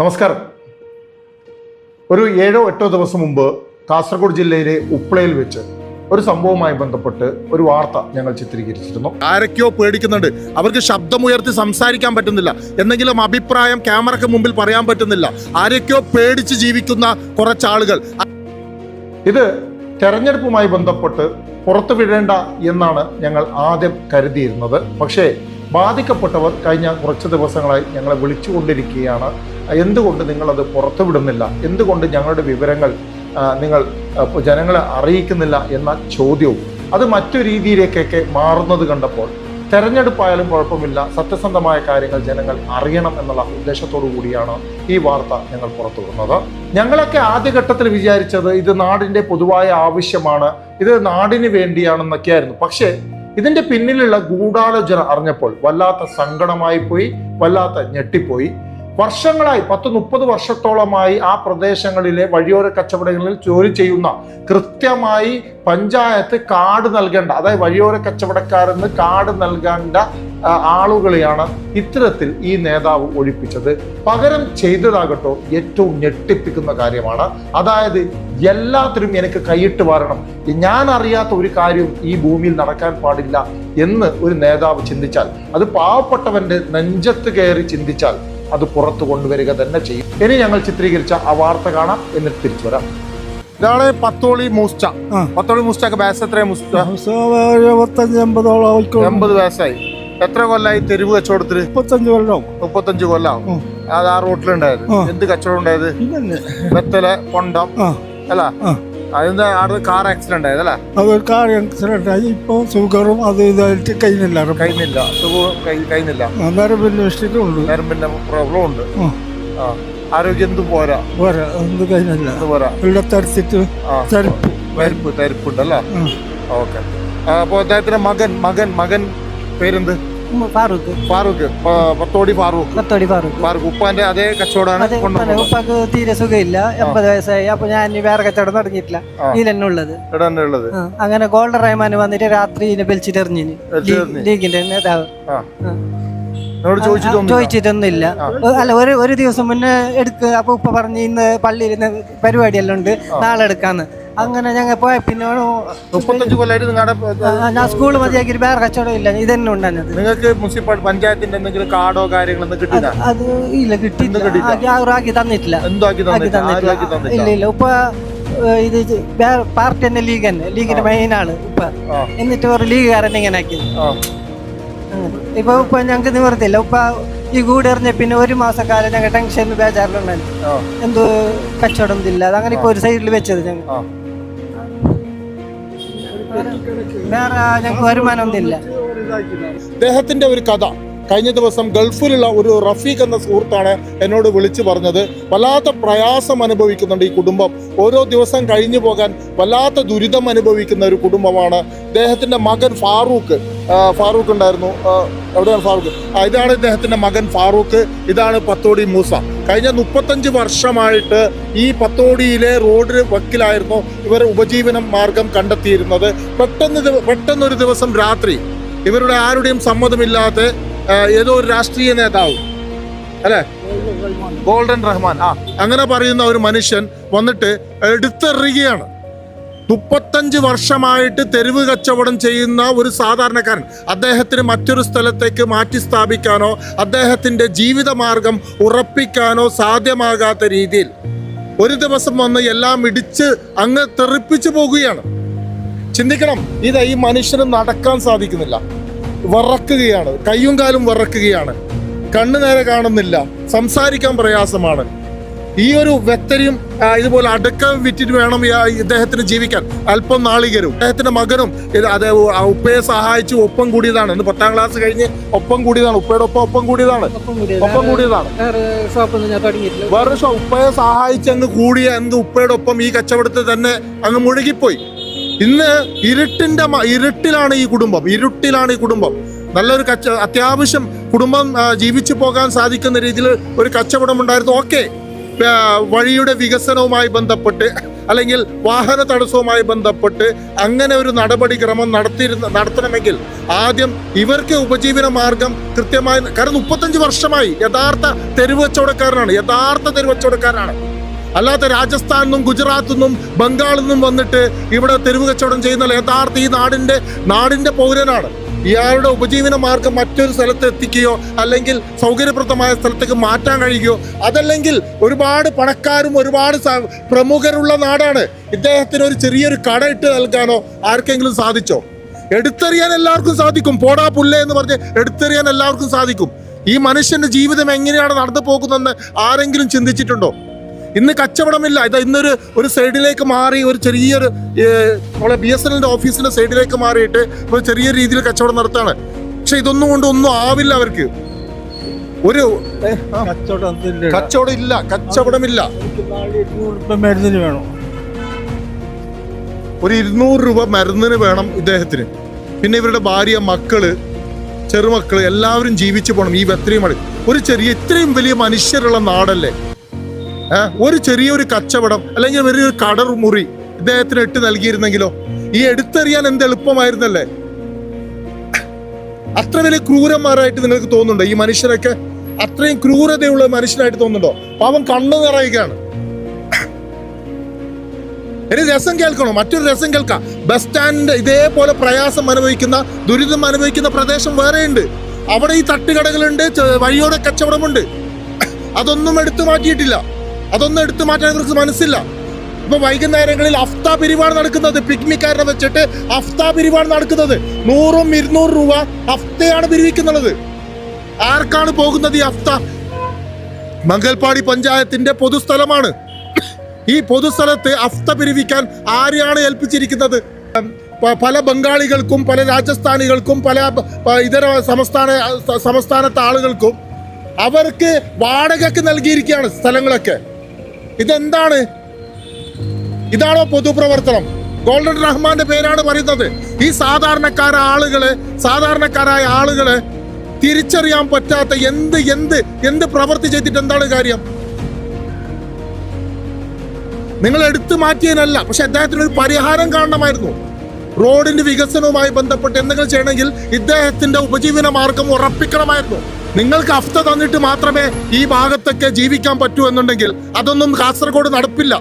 നമസ്കാരം. ഒരു ഏഴോ എട്ടോ ദിവസം മുമ്പ് കാസർഗോഡ് ജില്ലയിലെ ഉപ്പളയിൽ വെച്ച് ഒരു സംഭവവുമായി ബന്ധപ്പെട്ട് ഒരു വാർത്ത ഞങ്ങൾ ചിത്രീകരിച്ചിരുന്നു. ആരൊക്കെയോ പേടിക്കുന്നുണ്ട്. അവർക്ക് ശബ്ദമുയർത്തി സംസാരിക്കാൻ പറ്റുന്നില്ല. എന്തെങ്കിലും അഭിപ്രായം ക്യാമറയ്ക്ക് മുമ്പിൽ പറയാൻ പറ്റുന്നില്ല. ആരൊക്കെയോ പേടിച്ച് ജീവിക്കുന്ന കുറച്ചാളുകൾ. ഇത് തെരഞ്ഞെടുപ്പുമായി ബന്ധപ്പെട്ട് പുറത്തു വിടേണ്ട എന്നാണ് ഞങ്ങൾ ആദ്യം കരുതിയിരുന്നത്. പക്ഷേ ബാധിക്കപ്പെട്ടവർ കഴിഞ്ഞ കുറച്ച് ദിവസങ്ങളായി ഞങ്ങളെ വിളിച്ചുകൊണ്ടിരിക്കുകയാണ്. എന്തുകൊണ്ട് നിങ്ങളത് പുറത്തു വിടുന്നില്ല എന്തുകൊണ്ട് ഞങ്ങളുടെ വിവരങ്ങൾ നിങ്ങൾ ജനങ്ങളെ അറിയിക്കുന്നില്ല എന്ന ചോദ്യവും അത് മറ്റു രീതിയിലേക്കൊക്കെ മാറുന്നത് കണ്ടപ്പോൾ തെരഞ്ഞെടുപ്പായാലും കുഴപ്പമില്ല സത്യസന്ധമായ കാര്യങ്ങൾ ജനങ്ങൾ അറിയണം എന്നുള്ള ഉദ്ദേശത്തോടു കൂടിയാണ് ഈ വാർത്ത ഞങ്ങൾ പുറത്തുവിടുന്നത്. ഞങ്ങളൊക്കെ ആദ്യഘട്ടത്തിൽ വിചാരിച്ചത് ഇത് നാടിന്റെ പൊതുവായ ആവശ്യമാണ് ഇത് നാടിന് വേണ്ടിയാണെന്നൊക്കെയായിരുന്നു. പക്ഷേ ഇതിന്റെ പിന്നിലുള്ള ഗൂഢാലോചന അറിഞ്ഞപ്പോൾ വല്ലാത്ത സങ്കടമായി പോയി വല്ലാത്ത ഞെട്ടിപ്പോയി. വർഷങ്ങളായി പത്ത് മുപ്പത് വർഷത്തോളമായി ആ പ്രദേശങ്ങളിലെ വഴിയോര കച്ചവടങ്ങളിൽ ജോലി ചെയ്യുന്ന കൃത്യമായി പഞ്ചായത്ത് കാർഡ് നൽകേണ്ട അതായത് വഴിയോര കച്ചവടക്കാരെന്ന് കാർഡ് നൽകേണ്ട ആളുകളെയാണ് ഇത്തരത്തിൽ ഈ നേതാവ് ഒഴിപ്പിച്ചത്. പകരം ചെയ്തതാകട്ടോ ഏറ്റവും ഞെട്ടിപ്പിക്കുന്ന കാര്യമാണ്. അതായത് എല്ലാത്തിനും എനിക്ക് കൈയിട്ട് വരണം. ഞാൻ അറിയാത്ത ഒരു കാര്യവും ഈ ഭൂമിയിൽ നടക്കാൻ പാടില്ല എന്ന് ഒരു നേതാവ് ചിന്തിച്ചാൽ അത് പാവപ്പെട്ടവന്റെ നെഞ്ചത്ത് കയറി ചിന്തിച്ചാൽ അത് പുറത്തു കൊണ്ടുവരിക തന്നെ ചെയ്യും. ഇനി ഞങ്ങൾ ചിത്രീകരിച്ച ആ വാർത്ത കാണാം എന്നിട്ട് തിരിച്ചു വരാം. ഇതാണ് പത്തോളി മൂസ്റ്റ. പത്തോളി മൂസ്റ്റക്ക് വയസ്സ് എത്രയാ മൂസ്റ്റ? എഴുപത്തഞ്ച് എൺപത് വയസ്സായി എത്ര കൊല്ലായി തെരുവ് കച്ചവടത്തിന് മുപ്പത്തഞ്ച് കൊല്ലം മുപ്പത്തഞ്ച് കൊല്ലം അത് ആ റോട്ടിലുണ്ടായത്. എന്ത് കച്ചവടം ഉണ്ടായത്? വെത്തല കൊണ്ടം. അല്ല അവിടെ കാർ ആക്സിഡന്റ് ആയതല്ലേ? അത് കാർ ആക്സിഡന്റ് ആയി. ഇപ്പോൾ ഷുഗറും അത് ഇതായിട്ട് കഴിഞ്ഞില്ല. കഴിഞ്ഞില്ല. സുഖം കഴി- കഴിയുന്നില്ല അന്നേരം പിന്നെ ഇഷ്ടമുണ്ട് നരമ്പിന്റെ പ്രോബ്ലം ഉണ്ട് ആ. ആരോഗ്യം എന്തും പോരാ? പോരാ. എന്ത് കഴിഞ്ഞില്ല. പോരാ? ഇവിടെ തരിച്ചിട്ട് തരിപ്പ്. തരിപ്പ് തരിപ്പുണ്ടല്ലേ? ഓക്കെ. അപ്പൊ അദ്ദേഹത്തിന്റെ മകൻ മകൻ മകൻ പേരെന്ത്? ഫാറൂഖ്. ഫാറൂഖ് പത്തോടി ഫാറൂഖ്. പത്തോടി ഫാറൂഖ്. ഫാറൂഖ് ഉപ്പാന്റെ അതേ കച്ചവടമാണ് ഉപ്പാക്ക് തീരെ സുഖമില്ല. എൺപത് വയസ്സായി. അപ്പൊ ഞാൻ വേറെ കച്ചവടം തുടങ്ങിയിട്ടില്ല. തന്നെ ഉള്ളത്. ഉള്ളത്. അങ്ങനെ ഗോൾഡൻ റഹ്മാൻ വന്നിട്ട് രാത്രി ഇതിനെ വലിച്ചിട്ട് എറിഞ്ഞിന്. ലീഗിന്റെ നേതാവ്. ചോദിച്ചിട്ടൊന്നുമില്ല. അല്ല ഒരു ഒരു ദിവസം മുന്നേ എടുക്കുക അപ്പൊ ഉപ്പ പറഞ്ഞ് ഇന്ന് പള്ളിയിൽ പരിപാടിയെല്ലാം ഉണ്ട്. നാളെ എടുക്കാന്ന്. അങ്ങനെ ഞങ്ങൾ പോയ പിന്നെ മുപ്പത്തഞ്ച് കൊല്ലായിട്ട് നിങ്ങളുടെ ഞാൻ സ്കൂൾ മതിയാക്കി വേറെ കച്ചവടം ഇല്ല. ഇതന്നെ ഉണ്ടായിരുന്നത് നിങ്ങൾക്ക് മുനിസിപ്പൽ പഞ്ചായത്തിന്റെ എന്തെങ്കിലും കാർഡോ കാര്യങ്ങളൊന്നും കിട്ടില്ല അത് ഇല്ല കിട്ടി. ആക്കി- തന്നിട്ടില്ല. എന്തോ ആക്കി തന്നിട്ടില്ല. ഇല്ല ഇല്ല. ഉപ്പ ഇത് ഇത് വേറെ പാർട്ടി തന്നെ ലീഗ് തന്നെ. ലീഗിന്റെ മെയിൻ ആൾ ഉപ്പ. ആ. എന്നിട്ട് ഒരു ലീഗുകാരൻ ഇങ്ങനെ ആക്കി ഇപ്പൊ. ഇപ്പൊ ഞങ്ങൾക്ക് നിവർത്തില്ല ഉപ്പ ഈ കൂടെ എറിഞ്ഞ പിന്നെ ഒരു മാസക്കാലം ഞങ്ങൾ ടെൻഷൻ ബേജാറിലുണ്ടായിരുന്നു. എന്തോ കച്ചവടം ഇല്ല അങ്ങനെ ഇപ്പൊ ഒരു സൈഡിൽ വെച്ചത് ഞങ്ങൾ വേറെ ഞങ്ങൾക്ക് വരുമാനം ഒന്നുമില്ല അദ്ദേഹത്തിന്റെ ഒരു കഥ. കഴിഞ്ഞ ദിവസം ഗൾഫിലുള്ള ഒരു റഫീഖ് എന്ന സുഹൃത്താണ് എന്നോട് വിളിച്ചു പറഞ്ഞത്. വല്ലാത്ത പ്രയാസം അനുഭവിക്കുന്നുണ്ട് ഈ കുടുംബം. ഓരോ ദിവസം കഴിഞ്ഞു പോകാൻ വല്ലാത്ത ദുരിതം അനുഭവിക്കുന്ന ഒരു കുടുംബമാണ്. അദ്ദേഹത്തിന്റെ മകൻ ഫാറൂഖ്. ഫാറൂഖ് ഉണ്ടായിരുന്നു. എവിടെയാണ് ഫാറൂഖ്? ഇതാണ് ഇദ്ദേഹത്തിന്റെ മകൻ ഫാറൂഖ്. ഇതാണ് പത്തോടി മൂസ. കഴിഞ്ഞ മുപ്പത്തഞ്ച് വർഷമായിട്ട് ഈ പത്തോടിയിലെ റോഡ് വക്കിലായിരുന്നു ഇവർ ഉപജീവനം മാർഗം കണ്ടെത്തിയിരുന്നത്. പെട്ടെന്ന് പെട്ടെന്നൊരു ദിവസം രാത്രി ഇവരുടെ ആരുടെയും സമ്മതമില്ലാതെ ഏതോ ഒരു രാഷ്ട്രീയ നേതാവ്. അല്ലേ? ഗോൾഡൻ റഹ്മാൻ. ആ അങ്ങനെ പറയുന്ന ഒരു മനുഷ്യൻ വന്നിട്ട് എടുത്തെറിയുകയാണ്. മുപ്പത്തഞ്ച് വർഷമായിട്ട് തെരുവ് കച്ചവടം ചെയ്യുന്ന ഒരു സാധാരണക്കാരൻ. അദ്ദേഹത്തിന് മറ്റൊരു സ്ഥലത്തേക്ക് മാറ്റി സ്ഥാപിക്കാനോ അദ്ദേഹത്തിന്റെ ജീവിതമാർഗം ഉറപ്പിക്കാനോ സാധ്യമാകാത്ത രീതിയിൽ ഒരു ദിവസം വന്ന് എല്ലാം ഇടിച്ച് അങ്ങ് തെറിപ്പിച്ചു പോകുകയാണ്. ചിന്തിക്കണം ഇത് ഈ മനുഷ്യന് നടക്കാൻ സാധിക്കുന്നില്ല. വറക്കുകയാണ്. കയ്യും കാലും വറക്കുകയാണ്. കണ്ണു നേരെ കാണുന്നില്ല. സംസാരിക്കാൻ പ്രയാസമാണ്. ഈ ഒരു വ്യക്തരും ഇതുപോലെ അടക്കം വിറ്റിട്ട് വേണം ഇദ്ദേഹത്തിന് ജീവിക്കാൻ. അല്പം നാളികരും. അദ്ദേഹത്തിന്റെ മകനും അതെ ഉപ്പയെ സഹായിച്ചു ഒപ്പം കൂടിയതാണ്. ഇന്ന് പത്താം ക്ലാസ് കഴിഞ്ഞ് ഒപ്പം കൂടിയതാണ്. ഉപ്പയുടെ ഒപ്പം ഒപ്പം കൂടിയതാണ്. ഒപ്പം കൂടിയതാണ്. വേറെ ഉപ്പയെ സഹായിച്ച് അങ്ങ് കൂടിയ എന്ത് ഉപ്പയുടെ ഒപ്പം ഈ കച്ചവടത്തിൽ തന്നെ അങ്ങ് മുഴുകിപ്പോയി. ഇന്ന് ഇരുട്ടിന്റെ ഇരുട്ടിലാണ് ഈ കുടുംബം. ഇരുട്ടിലാണ് ഈ കുടുംബം. നല്ലൊരു കച്ച അത്യാവശ്യം കുടുംബം ജീവിച്ചു പോകാൻ സാധിക്കുന്ന രീതിയിൽ ഒരു കച്ചവടം ഉണ്ടായിരുന്നു ഓക്കെ വഴിയുടെ വികസനവുമായി ബന്ധപ്പെട്ട് അല്ലെങ്കിൽ വാഹന തടസ്സവുമായി ബന്ധപ്പെട്ട് അങ്ങനെ ഒരു നടപടിക്രമം നടത്തിയിരുന്ന നടത്തണമെങ്കിൽ ആദ്യം ഇവർക്ക് ഉപജീവന മാർഗം കൃത്യമായി കാരണം മുപ്പത്തഞ്ച് വർഷമായി യഥാർത്ഥ തെരുവച്ചവടക്കാരനാണ് യഥാർത്ഥ തെരുവ് കച്ചവടക്കാരനാണ്. അല്ലാത്ത രാജസ്ഥാനിൽ നിന്നും ഗുജറാത്തിൽ നിന്നും ബംഗാളിൽ നിന്നും വന്നിട്ട് ഇവിടെ തെരുവ് കച്ചവടം ചെയ്യുന്ന യഥാർത്ഥ ഈ നാടിന്റെ നാടിന്റെ പൗരനാണ്. ഇയാളുടെ ഉപജീവന മാർഗം മറ്റൊരു സ്ഥലത്ത് എത്തിക്കുകയോ അല്ലെങ്കിൽ സൗകര്യപ്രദമായ സ്ഥലത്തേക്ക് മാറ്റാൻ കഴിയുകയോ അതല്ലെങ്കിൽ ഒരുപാട് പണക്കാരും ഒരുപാട് പ്രമുഖരുള്ള നാടാണ്. ഇദ്ദേഹത്തിന് ഒരു ചെറിയൊരു കട ഇട്ട് നൽകാനോ ആർക്കെങ്കിലും സാധിച്ചോ? എടുത്തെറിയാൻ എല്ലാവർക്കും സാധിക്കും. പോടാ പുല്ലേ എന്ന് പറഞ്ഞ് എടുത്തെറിയാൻ എല്ലാവർക്കും സാധിക്കും. ഈ മനുഷ്യന്റെ ജീവിതം എങ്ങനെയാണ് നടന്നു പോകുന്നതെന്ന് ആരെങ്കിലും ചിന്തിച്ചിട്ടുണ്ടോ? ഇന്ന് കച്ചവടമില്ല. ഇത് ഇന്നൊരു ഒരു സൈഡിലേക്ക് മാറി ഒരു ചെറിയൊരു നമ്മളെ ബി എസ് എല്ലിന്റെ ഓഫീസിന്റെ സൈഡിലേക്ക് മാറിയിട്ട് ഒരു ചെറിയ രീതിയിൽ കച്ചവടം നടത്താണ്. പക്ഷെ ഇതൊന്നും കൊണ്ട് ഒന്നും ആവില്ല അവർക്ക്. ഒരു കച്ചവടം ഇല്ല കച്ചവടമില്ല മരുന്നിന് വേണം. ഒരു ഇരുന്നൂറ് രൂപ മരുന്നിന് വേണം ഇദ്ദേഹത്തിന്. പിന്നെ ഇവരുടെ ഭാര്യ മക്കൾ ചെറുമക്കൾ എല്ലാവരും ജീവിച്ചു പോകണം ഈ വെത്രയും ഒരു ചെറിയ ഇത്രയും വലിയ മനുഷ്യരുള്ള നാടല്ലേ? ഒരു ചെറിയൊരു കച്ചവടം അല്ലെങ്കിൽ വലിയൊരു കടർ മുറി ഇദ്ദേഹത്തിന് ഇട്ട് നൽകിയിരുന്നെങ്കിലോ? ഈ എടുത്തെറിയാൻ എന്ത് എളുപ്പമായിരുന്നല്ലേ? അത്ര വലിയ ക്രൂരന്മാരായിട്ട് നിങ്ങൾക്ക് തോന്നുന്നുണ്ടോ? ഈ മനുഷ്യരൊക്കെ അത്രയും ക്രൂരതയുള്ള മനുഷ്യനായിട്ട് തോന്നുന്നുണ്ടോ? പാവം കണ്ണു നിറയുകയാണ്. ഒരു രസം കേൾക്കണോ? മറ്റൊരു രസം കേൾക്കാം. ബസ് സ്റ്റാൻഡ് ഇതേപോലെ പ്രയാസം അനുഭവിക്കുന്ന ദുരിതം അനുഭവിക്കുന്ന പ്രദേശം വേറെയുണ്ട്. അവിടെ ഈ തട്ടുകടകളുണ്ട് വഴിയോടെ കച്ചവടമുണ്ട്. അതൊന്നും എടുത്തു മാറ്റിയിട്ടില്ല. അതൊന്നും എടുത്തു മാറ്റാൻ ഇവർക്ക് മനസ്സില്ല. ഇപ്പൊ വൈകുന്നേരങ്ങളിൽ അഫ്ത പിരിവാണ് നടക്കുന്നത്. പിക്നിക്കാരനെ വെച്ചിട്ട് അഫ്ത പിരിവാണ് നടക്കുന്നത്. നൂറും ഇരുന്നൂറ് രൂപ അഫ്തയാണ് പിരിവിക്കുന്നത്. ആർക്കാണ് പോകുന്നത് ഈ അഫ്ത? മംഗൽപാടി പഞ്ചായത്തിന്റെ പൊതുസ്ഥലമാണ്. ഈ പൊതുസ്ഥലത്ത് അഫ്ത പിരിവിക്കാൻ ആരെയാണ് ഏൽപ്പിച്ചിരിക്കുന്നത്? പല ബംഗാളികൾക്കും പല രാജസ്ഥാനികൾക്കും പല ഇതര സംസ്ഥാന സംസ്ഥാനത്തെ ആളുകൾക്കും അവർക്ക് വാടകയ്ക്ക് നൽകിയിരിക്കുകയാണ് സ്ഥലങ്ങളൊക്കെ. ഇതെന്താണ്? ഇതാണോ പൊതുപ്രവർത്തനം? ഗോൾഡൻ റഹ്മാന്റെ പേരാണ് പറയുന്നത്. ഈ സാധാരണക്കാര ആളുകൾ സാധാരണക്കാരായ ആളുകൾ തിരിച്ചറിയാൻ പറ്റാത്ത എന്ത് എന്ത് എന്ത് പ്രവൃത്തി ചെയ്തിട്ട് എന്താണ് കാര്യം? നിങ്ങൾ എടുത്തു മാറ്റിയതിനല്ല പക്ഷെ അദ്ദേഹത്തിന് ഒരു പരിഹാരം കാണണമായിരുന്നു റോഡിന്റെ വികസനവുമായി ബന്ധപ്പെട്ട് എന്തെങ്കിലും ചെയ്യണമെങ്കിൽ ഇദ്ദേഹത്തിന്റെ ഉപജീവന മാർഗം ഉറപ്പിക്കണമായിരുന്നു. നിങ്ങൾക്ക് അഫ്ത തന്നിട്ട് മാത്രമേ ഈ ഭാഗത്തൊക്കെ ജീവിക്കാൻ പറ്റൂ എന്നുണ്ടെങ്കിൽ അതൊന്നും കാസർഗോഡ് നടപ്പില്ല.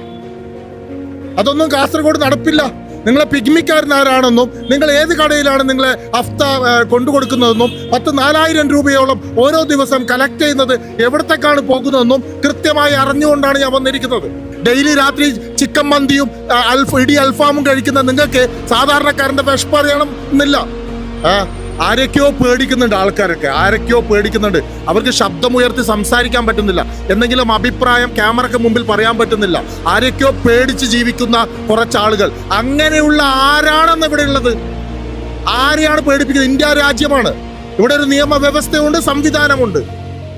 അതൊന്നും കാസർഗോഡ് നടപ്പില്ല. നിങ്ങളെ പിഗ്മിക്കാരനാരാണെന്നും നിങ്ങൾ ഏത് കടയിലാണ് നിങ്ങളെ അഫ്ത കൊണ്ടുകൊടുക്കുന്നതെന്നും പത്ത് നാലായിരം രൂപയോളം ഓരോ ദിവസം കളക്ട് ചെയ്യുന്നത് എവിടത്തേക്കാണ് പോകുന്നതെന്നും കൃത്യമായി അറിഞ്ഞുകൊണ്ടാണ് ഞാൻ വന്നിരിക്കുന്നത്. ഡെയിലി രാത്രി ചിക്കൻ മന്തിയും അൽഫ ഇടി അൽഫാമും കഴിക്കുന്ന നിങ്ങൾക്ക് സാധാരണക്കാരന്റെ വിഷപ്പ് അറിയണം എന്നില്ല ആരൊക്കെയോ പേടിക്കുന്നുണ്ട് ആൾക്കാരൊക്കെ ആരൊക്കെയോ പേടിക്കുന്നുണ്ട്. അവർക്ക് ശബ്ദമുയർത്തി സംസാരിക്കാൻ പറ്റുന്നില്ല. എന്തെങ്കിലും അഭിപ്രായം ക്യാമറയ്ക്ക് മുമ്പിൽ പറയാൻ പറ്റുന്നില്ല. ആരൊക്കെയോ പേടിച്ച് ജീവിക്കുന്ന കുറച്ചാളുകൾ. അങ്ങനെയുള്ള ആരാണെന്ന് ഇവിടെ ഉള്ളത്? ആരെയാണ് പേടിപ്പിക്കുന്നത്? ഇന്ത്യ രാജ്യമാണ്. ഇവിടെ ഒരു നിയമവ്യവസ്ഥയുണ്ട് സംവിധാനമുണ്ട്.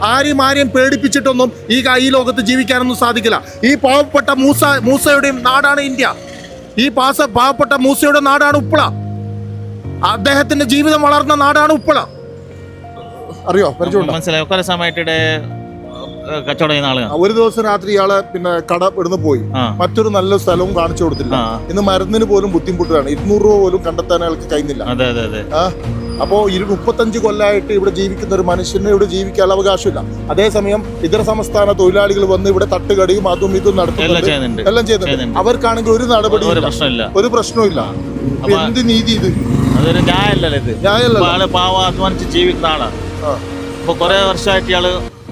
ആരെയും ആരെയും പേടിപ്പിച്ചിട്ടൊന്നും ഈ ഈ ലോകത്ത് ജീവിക്കാനൊന്നും സാധിക്കില്ല. ഈ പാവപ്പെട്ട മൂസ മൂസയുടെയും നാടാണ് ഇന്ത്യ. ഈ പാസ പാവപ്പെട്ട മൂസയുടെ നാടാണ് ഉപ്പള. അദ്ദേഹത്തിന്റെ ജീവിതം വളർന്ന നാടാണ് ഉപ്പള. അറിയോ? പരിചയമുണ്ടോ? മനസ്സിലായോ. ഇവിടെ കച്ചവടം ചെയ്യുന്ന ആളുകൾ ഒരു ദിവസം രാത്രി ഇയാളെ പിന്നെ കട ഇവിടുന്ന് പോയി. മറ്റൊരു നല്ല സ്ഥലവും കാണിച്ചു കൊടുത്തില്ല. ഇന്ന് മരുന്നിന് പോലും ബുദ്ധിമുട്ടാണ് ഇരുന്നൂറ് രൂപ പോലും കണ്ടെത്താൻ അയാൾക്ക് കഴിഞ്ഞില്ല. അപ്പോ ഇരു മുപ്പത്തഞ്ച് കൊല്ലമായിട്ട് ഇവിടെ ജീവിക്കുന്ന ഒരു മനുഷ്യന് ഇവിടെ ജീവിക്കാൻ അവകാശമില്ല. അതേസമയം ഇതര സംസ്ഥാന തൊഴിലാളികൾ വന്ന് ഇവിടെ തട്ടുകടിയും അതും ഇതും എല്ലാം നടത്തുന്നുണ്ട് എല്ലാം ചെയ്യുന്നുണ്ട്. അവർക്കാണെങ്കിൽ ഒരു നടപടി ഒരു പ്രശ്നമില്ല എന്ത് നീതി ഇത്? അതൊരു ന്യായമല്ലല്ലോ ഇത്. ആൾ പാവ അധ്വാനിച്ച് ജീവിക്കുന്ന ആളാണ്. ഇപ്പൊ കുറെ വർഷമായിട്ട് ഇയാൾ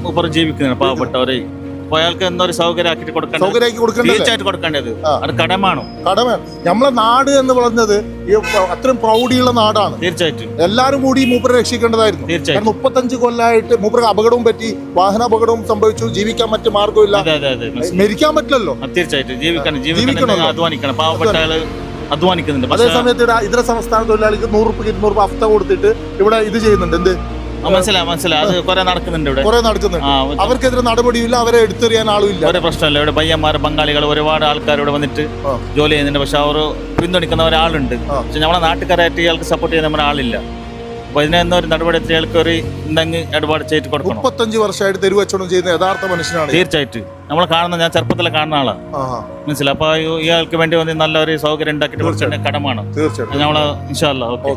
ഇപ്പുറം ജീവിക്കുന്നതാണ് പാവപ്പെട്ടവരെ. അപ്പൊ അയാൾക്ക് എന്തൊരു സൗകര്യം ആക്കിയിട്ട് കൊടുക്കേണ്ടത്? സൗകര്യമാക്കി കൊടുക്കേണ്ടത്? തീർച്ചയായിട്ടും കൊടുക്കേണ്ടത്. അത് കടമാണ് കടമ നമ്മളെ നാട് എന്ന് പറഞ്ഞത് അത്രയും പ്രൗഢിയുള്ള നാടാണ്. തീർച്ചയായിട്ടും. എല്ലാരും കൂടി മൂപ്പരെ രക്ഷിക്കേണ്ടതായിരുന്നു. തീർച്ചയായും. കാരണം മുപ്പത്തഞ്ച് കൊല്ലമായിട്ട് മൂപ്പർക്ക് അപകടവും പറ്റി വാഹന അപകടവും സംഭവിച്ചു ജീവിക്കാൻ മറ്റു മാർഗമില്ല. മരിക്കാൻ പറ്റില്ലല്ലോ. തീർച്ചയായിട്ടും. ജീവിക്കണം ജീവിക്കണം അധ്വാനിക്കണം. പാവപ്പെട്ട അധ്വാനിക്കുന്നുണ്ട്. അതേ പക്ഷെ സമയത്ത് ഇവിടെ ഇതര സംസ്ഥാന തൊഴിലാളിക്ക് നൂറ് രൂപ ഇരുന്നൂറ് രൂപ അഫ്ത കൊടുത്തിട്ട് ഇവിടെ ഇത് ചെയ്യുന്നുണ്ട്. എന്ത്? മനസ്സിലായി മനസ്സിലായി. അത് കുറെ നടക്കുന്നുണ്ട് ഇവിടെ. കുറെ നടക്കുന്നുണ്ട്. അവർക്കെതിരെ നടപടിയില്ല അവരെ എടുത്തെറിയാൻ ആളുമില്ല. ഒരു പ്രശ്നമില്ല. ഇവിടെ പയ്യന്മാർ ബംഗാളികൾ ഒരുപാട് ആൾക്കാർ ഇവിടെ വന്നിട്ട്. ജോലി ചെയ്യുന്നുണ്ട്. പക്ഷെ അവർ പിന്തുണയ്ക്കുന്ന ഒരാളുണ്ട്. പക്ഷെ നമ്മളെ നാട്ടുകാരായിട്ട് ഇയാൾക്ക് സപ്പോർട്ട് ചെയ്യുന്ന നമ്മുടെ ആളില്ല. അപ്പോൾ ഇതിനെന്ന ഒരു നടപടി ഇയാൾക്ക് ഒരു ഇടപാട് ചെയ്ത് കൊടുക്കണം. മുപ്പത്തഞ്ച് വർഷമായിട്ട് തെരുവ് കച്ചവടം ചെയ്യുന്ന യഥാർത്ഥ മനുഷ്യനാണ്. തീർച്ചയായിട്ടും. നമ്മൾ കാണുന്ന ഞാൻ ചെറുപ്പത്തിലെ കാണുന്ന ആളാണ് മനസ്സിലായി? അപ്പോൾ ഇയാൾക്ക് വേണ്ടി വന്ന് നല്ലൊരു സൗകര്യം ഉണ്ടാക്കിയിട്ട് കടമാണ്. തീർച്ചയായിട്ടും. നമ്മൾ ഇൻഷാല്ല ഓക്കെ.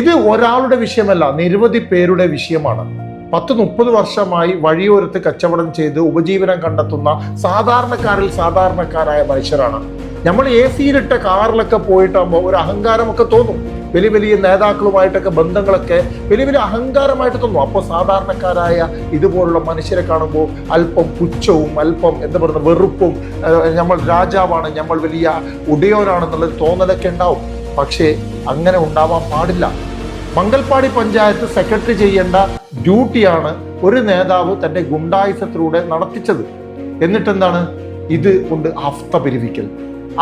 ഇത് ഒരാളുടെ വിഷയമല്ല നിരവധി പേരുടെ വിഷയമാണ്. പത്ത് മുപ്പത് വർഷമായി വഴിയോരത്ത് കച്ചവടം ചെയ്ത് ഉപജീവനം കണ്ടെത്തുന്ന സാധാരണക്കാരിൽ സാധാരണക്കാരായ മനുഷ്യരാണ്. നമ്മൾ എ സിയിലിട്ട കാറിലൊക്കെ പോയിട്ടാകുമ്പോൾ ഒരു അഹങ്കാരമൊക്കെ തോന്നും. വലിയ വലിയ നേതാക്കളുമായിട്ടൊക്കെ ബന്ധങ്ങളൊക്കെ വലിയ വലിയ അഹങ്കാരമായിട്ട് തോന്നും. അപ്പോൾ സാധാരണക്കാരായ ഇതുപോലുള്ള മനുഷ്യരെ കാണുമ്പോൾ അല്പം പുച്ഛവും അല്പം എന്താ പറയുക വെറുപ്പും നമ്മൾ രാജാവാണ് നമ്മൾ വലിയ ഉടയോനാണെന്നുള്ള തോന്നലൊക്കെ ഉണ്ടാവും. പക്ഷേ അങ്ങനെ ഉണ്ടാവാൻ പാടില്ല. മംഗൽപ്പാടി പഞ്ചായത്ത് സെക്രട്ടറി ചെയ്യേണ്ട ഡ്യൂട്ടിയാണ് ഒരു നേതാവ് തന്റെ ഗുണ്ടായുസത്തിലൂടെ നടത്തിച്ചത്. എന്നിട്ടെന്താണ്? ഇത് കൊണ്ട് ഹഫ്ത പിരിവിക്കൽ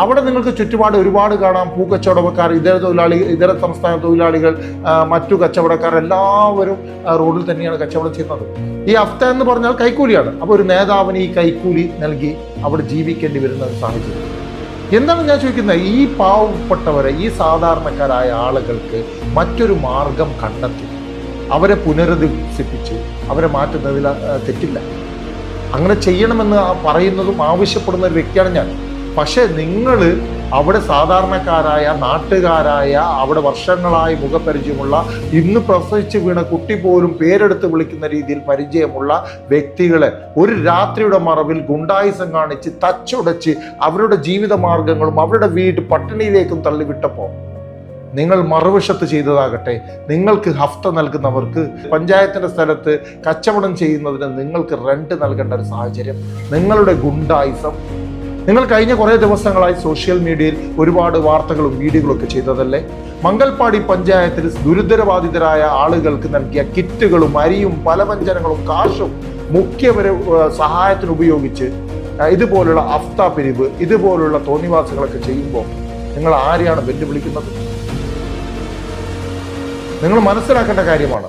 അവിടെ നിങ്ങൾക്ക് ചുറ്റുപാട് ഒരുപാട് കാണാം. പൂക്കച്ചവടക്കാർ ഇതര തൊഴിലാളി ഇതര സംസ്ഥാന തൊഴിലാളികൾ മറ്റു കച്ചവടക്കാർ എല്ലാവരും റോഡിൽ തന്നെയാണ് കച്ചവടം ചെയ്യുന്നത്. ഈ അഫ്ത എന്ന് പറഞ്ഞാൽ കൈക്കൂലിയാണ്. അപ്പോൾ ഒരു നേതാവിന് ഈ കൈക്കൂലി നൽകി അവിടെ ജീവിക്കേണ്ടി വരുന്ന ഒരു സാഹചര്യം. എന്താണ് ഞാൻ ചോദിക്കുന്നത്? ഈ പാവപ്പെട്ടവരെ ഈ സാധാരണക്കാരായ ആളുകൾക്ക് മറ്റൊരു മാർഗം കണ്ടെത്തി. അവരെ പുനരധിവസിപ്പിച്ച് അവരെ മാറ്റുന്നതിൽ തെറ്റില്ല. അങ്ങനെ ചെയ്യണമെന്ന് പറയുന്നതും ആവശ്യപ്പെടുന്ന ഒരു വ്യക്തിയാണ് ഞാൻ. പക്ഷേ നിങ്ങൾ അവിടെ സാധാരണക്കാരായ നാട്ടുകാരായ അവിടെ വർഷങ്ങളായി മുഖപരിചയമുള്ള ഇന്ന് പ്രസവിച്ച് വീണ കുട്ടി പോലും പേരെടുത്ത് വിളിക്കുന്ന രീതിയിൽ പരിചയമുള്ള വ്യക്തികളെ ഒരു രാത്രിയുടെ മറവിൽ ഗുണ്ടായുസം കാണിച്ച് തച്ചുടച്ച് അവരുടെ ജീവിത മാർഗങ്ങളും അവരുടെ വീട് പട്ടിണിയിലേക്കും തള്ളിവിട്ടപ്പോൾ നിങ്ങൾ മറുവശത്ത് ചെയ്തതാകട്ടെ നിങ്ങൾക്ക് ഹഫ്ത നൽകുന്നവർക്ക് പഞ്ചായത്തിന്റെ സ്ഥലത്ത് കച്ചവടം ചെയ്യുന്നതിന് നിങ്ങൾക്ക് റെന്റ് നൽകേണ്ട ഒരു സാഹചര്യം. നിങ്ങളുടെ ഗുണ്ടായുസം നിങ്ങൾ കഴിഞ്ഞ കുറേ ദിവസങ്ങളായി സോഷ്യൽ മീഡിയയിൽ ഒരുപാട് വാർത്തകളും വീഡിയോകളും ഒക്കെ ചെയ്തതല്ലേ? മംഗൽപ്പാടി പഞ്ചായത്തിൽ ദുരിതരബാധിതരായ ആളുകൾക്ക് നൽകിയ കിറ്റുകളും അരിയും പലവ്യഞ്ജനങ്ങളും കാശും മുഖ്യവരെ ഏഹ്, സഹായത്തിന് ഉപയോഗിച്ച് ഇതുപോലുള്ള അഫ്ത പിരിവ് ഇതുപോലുള്ള തോന്നിവാസങ്ങളൊക്കെ ചെയ്യുമ്പോൾ നിങ്ങൾ ആരെയാണ് വെല്ലുവിളിക്കുന്നത്? നിങ്ങൾ മനസ്സിലാക്കേണ്ട കാര്യമാണ്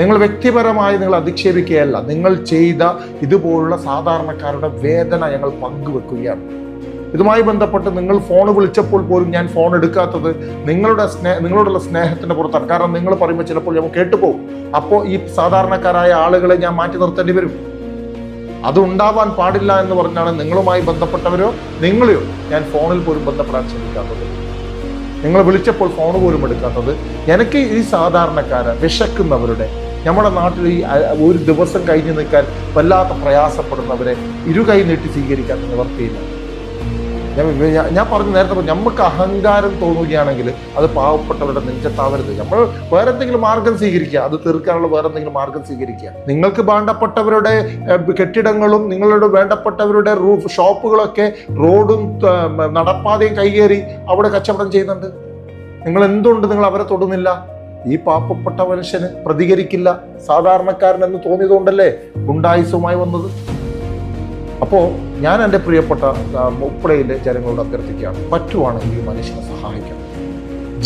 നിങ്ങൾ വ്യക്തിപരമായി നിങ്ങൾ അധിക്ഷേപിക്കുകയല്ല. നിങ്ങൾ ചെയ്ത ഇതുപോലുള്ള സാധാരണക്കാരുടെ വേദന ഞങ്ങൾ പങ്കുവെക്കുകയാണ്. ഇതുമായി ബന്ധപ്പെട്ട് നിങ്ങൾ ഫോൺ വിളിച്ചപ്പോൾ പോലും ഞാൻ ഫോൺ എടുക്കാത്തത് നിങ്ങളുടെ സ്നേഹ നിങ്ങളോടുള്ള സ്നേഹത്തിന്റെ പുറത്താണ്. കാരണം നിങ്ങൾ പറയുമ്പോൾ ചിലപ്പോൾ ഞാൻ കേട്ടുപോകും. അപ്പോൾ ഈ സാധാരണക്കാരായ ആളുകളെ ഞാൻ മാറ്റി നിർത്തേണ്ടി വരും. അത് ഉണ്ടാവാൻ പാടില്ല എന്ന് പറഞ്ഞാണ് നിങ്ങളുമായി ബന്ധപ്പെട്ടവരോ നിങ്ങളെയോ ഞാൻ ഫോണിൽ പോലും ബന്ധപ്പെടാൻ ശ്രമിക്കാത്തത്. നിങ്ങൾ വിളിച്ചപ്പോൾ ഫോൺ പോലും എടുക്കാത്തത്. എനിക്ക് ഈ സാധാരണക്കാരെ വിശക്കുന്നവരുടെ നമ്മുടെ നാട്ടിൽ ഈ ഒരു ദിവസം കഴിഞ്ഞു നിൽക്കാൻ വല്ലാത്ത പ്രയാസപ്പെടുന്നവരെ ഇരുകൈ നീട്ടി സ്വീകരിക്കാൻ നിവർത്തിയില്ല. ഞാൻ പറഞ്ഞു നേരത്തെ പറഞ്ഞു നമുക്ക് അഹങ്കാരം തോന്നുകയാണെങ്കിൽ അത് പാവപ്പെട്ടവരുടെ നെഞ്ചത്താവരുത്. നമ്മൾ വേറെ എന്തെങ്കിലും മാർഗം സ്വീകരിക്കുക അത് തീർക്കാനുള്ള വേറെ എന്തെങ്കിലും മാർഗം സ്വീകരിക്കുക. നിങ്ങൾക്ക് വേണ്ടപ്പെട്ടവരുടെ കെട്ടിടങ്ങളും നിങ്ങളുടെ വേണ്ടപ്പെട്ടവരുടെ റൂഫ് ഷോപ്പുകളൊക്കെ റോഡും നടപ്പാതയും കൈയേറി അവിടെ കച്ചവടം ചെയ്യുന്നുണ്ട്. നിങ്ങൾ എന്തുകൊണ്ട് നിങ്ങൾ അവരെ തൊടുന്നില്ല? ഈ പാപ്പപ്പെട്ട മനുഷ്യന് പ്രതികരിക്കില്ല. സാധാരണക്കാരൻ എന്ന് തോന്നിയതുകൊണ്ടല്ലേ ഗുണ്ടായുസവുമായി വന്നത്? അപ്പോൾ ഞാൻ എന്റെ പ്രിയപ്പെട്ട മുപ്പടയിലെ ജനങ്ങളോട് അഭ്യർത്ഥിക്കുകയാണ്. പറ്റുവാണെങ്കിൽ ഈ മനുഷ്യനെ സഹായിക്കണം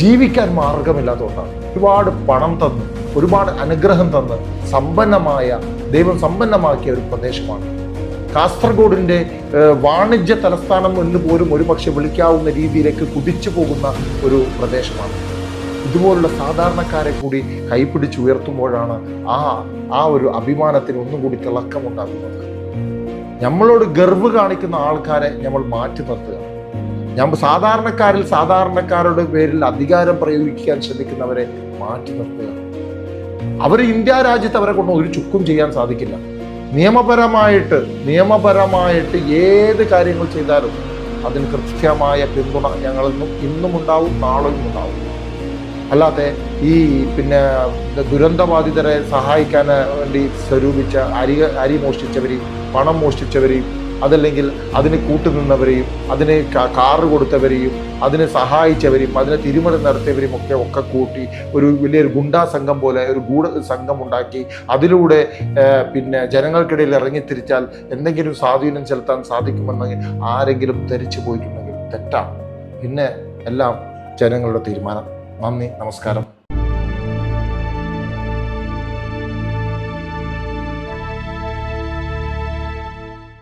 ജീവിക്കാൻ മാർഗമില്ലാത്തതുകൊണ്ടാണ്. ഒരുപാട് പണം തന്ന് ഒരുപാട് അനുഗ്രഹം തന്ന് സമ്പന്നമായ ദൈവം സമ്പന്നമാക്കിയ ഒരു പ്രദേശമാണ്. കാസർഗോഡിന്റെ വാണിജ്യ തലസ്ഥാനം എന്ന് പോലും ഒരുപക്ഷെ വിളിക്കാവുന്ന രീതിയിലേക്ക് കുതിച്ചു പോകുന്ന ഒരു പ്രദേശമാണ്. ഇതുപോലുള്ള സാധാരണക്കാരെ കൂടി കൈപ്പിടിച്ച് ഉയർത്തുമ്പോഴാണ് ആ ആ ഒരു അഭിമാനത്തിന് ഒന്നും കൂടി തിളക്കമുണ്ടാകുന്നത്. നമ്മളോട് ഗർവ് കാണിക്കുന്ന ആൾക്കാരെ നമ്മൾ മാറ്റി നിർത്തുക. നമ്മൾ സാധാരണക്കാരിൽ സാധാരണക്കാരുടെ പേരിൽ അധികാരം പ്രയോഗിക്കാൻ ശ്രമിക്കുന്നവരെ മാറ്റി നിർത്തുക. അവർ ഇന്ത്യ രാജ്യത്ത് അവരെ കൊണ്ട് ഒരു ചുക്കും ചെയ്യാൻ സാധിക്കില്ല. നിയമപരമായിട്ട് നിയമപരമായിട്ട് ഏത് കാര്യങ്ങൾ ചെയ്താലും അതിന് കൃത്യമായ പിന്തുണ ഞങ്ങളിന്നും ഇന്നും ഉണ്ടാവും നാളെയും ഉണ്ടാവും അല്ലാതെ ഈ പിന്നെ ദുരന്തബാധിതരെ സഹായിക്കാൻ വേണ്ടി സ്വരൂപിച്ച അരി അരി മോഷ്ടിച്ചവരെയും പണം മോഷ്ടിച്ചവരെയും അതല്ലെങ്കിൽ അതിന് കൂട്ടുനിന്നവരെയും അതിന് കാറ് കൊടുത്തവരെയും അതിനെ സഹായിച്ചവരെയും അതിനെ തിരുമറി നടത്തിയവരെയും ഒക്കെ ഒക്കെ കൂട്ടി ഒരു വലിയൊരു ഗുണ്ടാ സംഘം പോലെ ഒരു ഗൂഢ സംഘം ഉണ്ടാക്കി അതിലൂടെ പിന്നെ ജനങ്ങൾക്കിടയിൽ ഇറങ്ങിത്തിരിച്ചാൽ എന്തെങ്കിലും സ്വാധീനം ചെലുത്താൻ സാധിക്കുമെന്നെങ്കിൽ ആരെങ്കിലും ധരിച്ചു പോയിട്ടുണ്ടെങ്കിൽ തെറ്റാണ്. പിന്നെ എല്ലാം ജനങ്ങളുടെ തീരുമാനം. നന്ദി നമസ്കാരം.